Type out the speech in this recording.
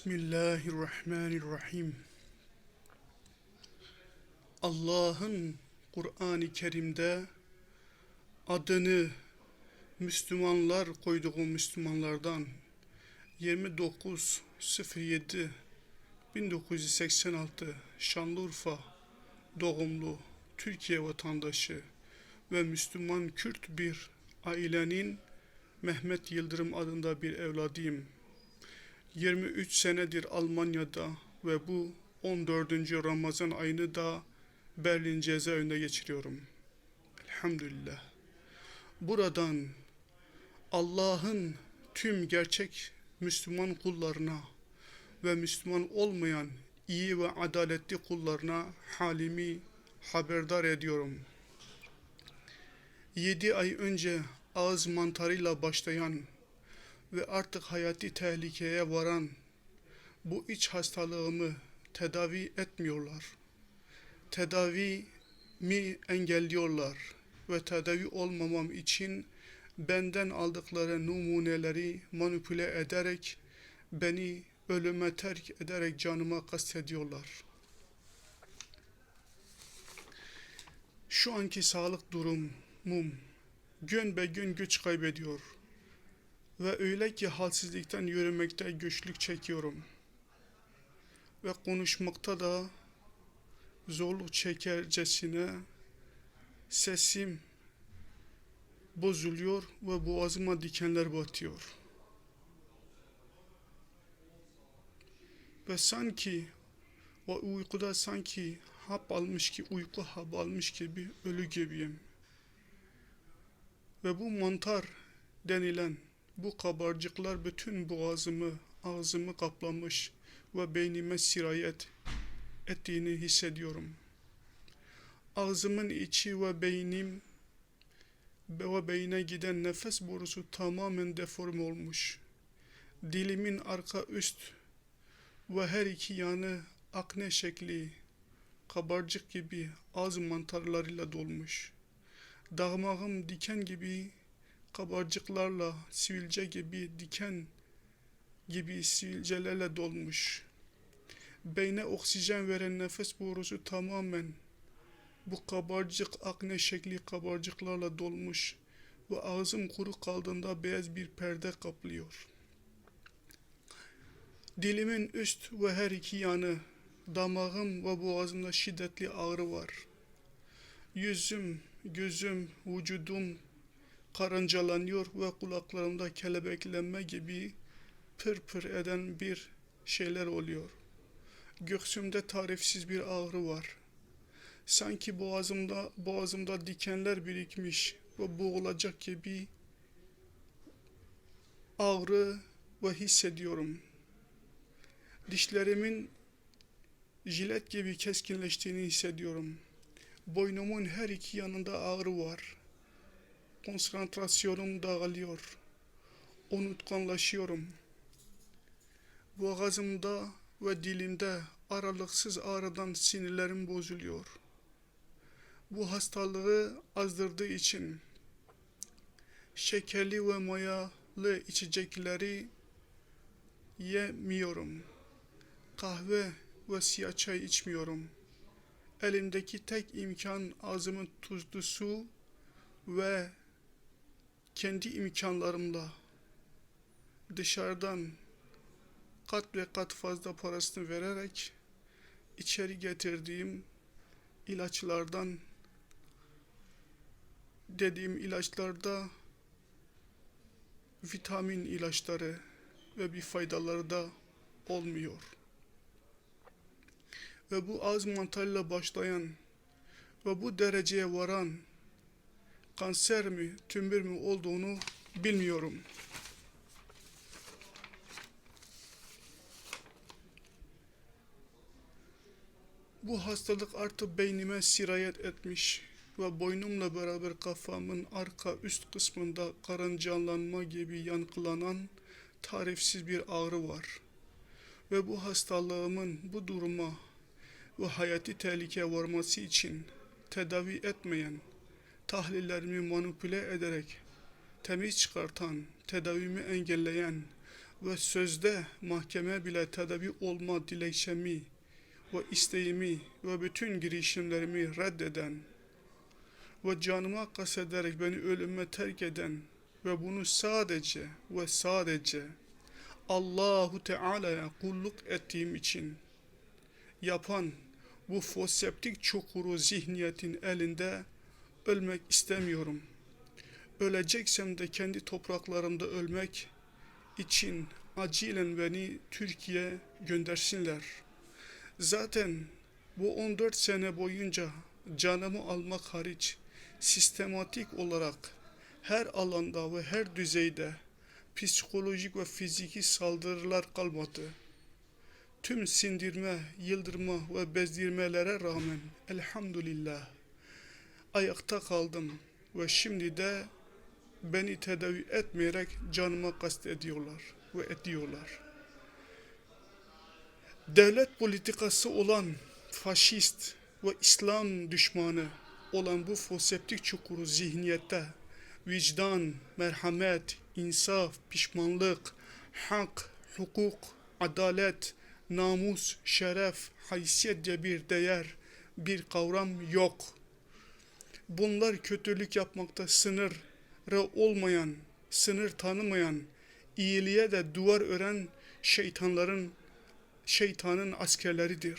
Bismillahirrahmanirrahim. Allah'ın Kur'an-ı Kerim'de adını Müslümanlar koyduğu Müslümanlardan 29.07 1986 Şanlıurfa doğumlu Türkiye vatandaşı ve Müslüman Kürt bir ailenin Mehmet Yıldırım adında bir evladıyım. 23 senedir Almanya'da ve bu 14. Ramazan ayını da Berlin cezaevinde geçiriyorum. Elhamdülillah. Buradan Allah'ın tüm gerçek Müslüman kullarına ve Müslüman olmayan iyi ve adaletli kullarına halimi haberdar ediyorum. Yedi ay önce ağız mantarıyla başlayan ve artık hayati tehlikeye varan bu iç hastalığımı tedavi etmiyorlar. Tedavi mi engelliyorlar ve tedavi olmamam için benden aldıkları numuneleri manipüle ederek beni ölüme terk ederek canıma kastediyorlar. Şu anki sağlık durumum gün be gün güç kaybediyor ve öyle ki halsizlikten yürümekte güçlük çekiyorum ve konuşmakta da zorluk çekercesine sesim bozuluyor ve boğazıma dikenler batıyor. Ve sanki o uykuda sanki hap almış ki uyku hap almış gibi ölü gibiyim. Ve bu mantar denilen bu kabarcıklar bütün boğazımı, ağzımı kaplamış ve beynime sirayet ettiğini hissediyorum. Ağzımın içi ve beynim ve beyne giden nefes borusu tamamen deform olmuş. Dilimin arka üst ve her iki yanı akne şekli, kabarcık gibi ağız mantarlarıyla dolmuş. Dağmağım diken gibi kabarcıklarla sivilce gibi diken gibi sivilcelerle dolmuş. Beyne oksijen veren nefes borusu tamamen bu kabarcık akne şekli kabarcıklarla dolmuş ve ağzım kuru kaldığında beyaz bir perde kaplıyor. Dilimin üst ve her iki yanı, damağım ve boğazımda şiddetli ağrı var. Yüzüm, gözüm, vücudum karıncalanıyor ve kulaklarımda kelebeklenme gibi pır pır eden bir şeyler oluyor. Göğsümde tarifsiz bir ağrı var. Sanki boğazımda boğazımda dikenler birikmiş ve boğulacak gibi ağrı ve hissediyorum. Dişlerimin jilet gibi keskinleştiğini hissediyorum. Boynumun her iki yanında ağrı var. Konsantrasyonum dağılıyor. Unutkanlaşıyorum. Boğazımda ve dilimde aralıksız ağrıdan sinirlerim bozuluyor. Bu hastalığı azdırdığı için şekerli ve mayalı içecekleri yemiyorum. Kahve ve siyah çay içmiyorum. Elimdeki tek imkan ağzımın tuzlu su ve kendi imkanlarımla dışarıdan kat ve kat fazla parasını vererek içeri getirdiğim ilaçlardan dediğim ilaçlarda vitamin ilaçları ve bir faydaları da olmuyor. Ve bu ağız mantarıyla başlayan ve bu dereceye varan kanser mi, tümör mü olduğunu bilmiyorum. Bu hastalık artık beynime sirayet etmiş ve boynumla beraber kafamın arka üst kısmında karıncalanma gibi yankılanan tarifsiz bir ağrı var. Ve bu hastalığımın bu duruma ve hayati tehlikeye varması için tedavi etmeyen, tahlillerimi manipüle ederek temiz çıkartan, tedavimi engelleyen ve sözde mahkeme bile tedavi olma dilekçemi ve isteğimi ve bütün girişimlerimi reddeden ve canıma kastederek beni ölüme terk eden ve bunu sadece ve sadece Allahu Teala'ya kulluk ettiğim için yapan bu foseptik çukuru zihniyetin elinde ölmek istemiyorum. Öleceksem de kendi topraklarımda ölmek için acilen beni Türkiye göndersinler. Zaten bu 14 sene boyunca canımı almak hariç sistematik olarak her alanda ve her düzeyde psikolojik ve fiziki saldırılar kalmadı. Tüm sindirme, yıldırma ve bezdirmelere rağmen elhamdülillah ayakta kaldım ve şimdi de beni tedavi etmeyerek canıma kastediyorlar ve ediyorlar. Devlet politikası olan faşist ve İslam düşmanı olan bu foseptik çukuru zihniyette vicdan, merhamet, insaf, pişmanlık, hak, hukuk, adalet, namus, şeref, haysiyet diye bir değer, bir kavram yok. Bunlar kötülük yapmakta sınır olmayan, sınır tanımayan, iyiliğe de duvar ören şeytanların, şeytanın askerleridir.